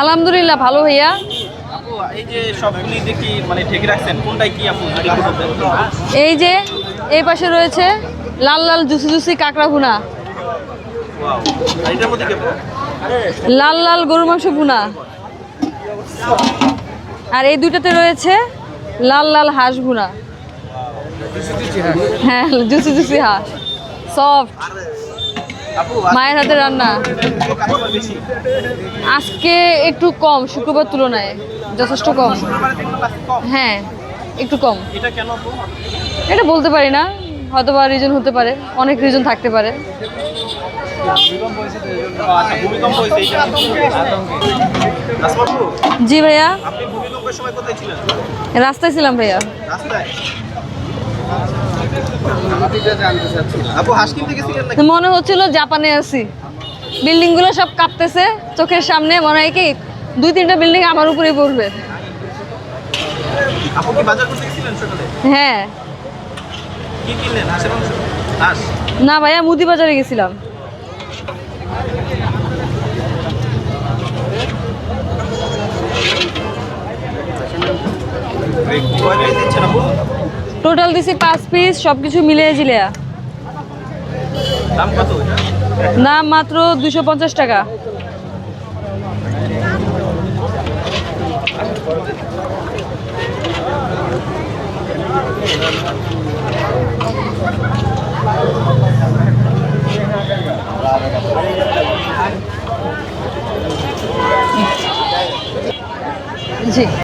আলহামদুলিল্লাহ ভালো ভাইয়া। আপু এই যে মানে। এই পাশে রয়েছে লাল লাল জুসি জুসি কাঁকড়া ভুনা? লাল লাল গরু মাংস ভুনা। আর এই দুইটাতে রয়েছে লাল লাল হাঁস ভুনা। হ্যাঁ জুসি জুসি হাঁস। সফট। মায়ের হাতে রান্না। আজকে একটু কম শুক্রবার তুলনায় যথেষ্ট কম। হ্যাঁ একটু কম। এটা বলতে পারি না হয়তো বা রিজন হতে পারে অনেক রিজন থাকতে পারে। আচ্ছা জি ভাইয়া। রাস্তায় ছিলাম ভাইয়া। রাস্তায়? আপু হাঁস কিনতে গেছিলেন নাকি? মনে হচ্ছিল জাপানে আছি। বিল্ডিংগুলো সব কাঁপতেছে চোখের সামনে মনে হয় কি দুই তিনটা বিল্ডিং আমার উপরেই পড়বে। আপু কি বাজার করতে গেছিলেন সকালে? হ্যাঁ। কি কিনলেন হাঁসের মাংস? হাঁস? না ভাইয়া মুদি বাজারে গেছিলাম। দিচ্ছেন আপু? টোটাল দিছি পাঁচ পিস সব কিছু মিলিয়ে জিলিয়া। দাম মাত্র দুশো পঞ্চাশ টাকা। জি।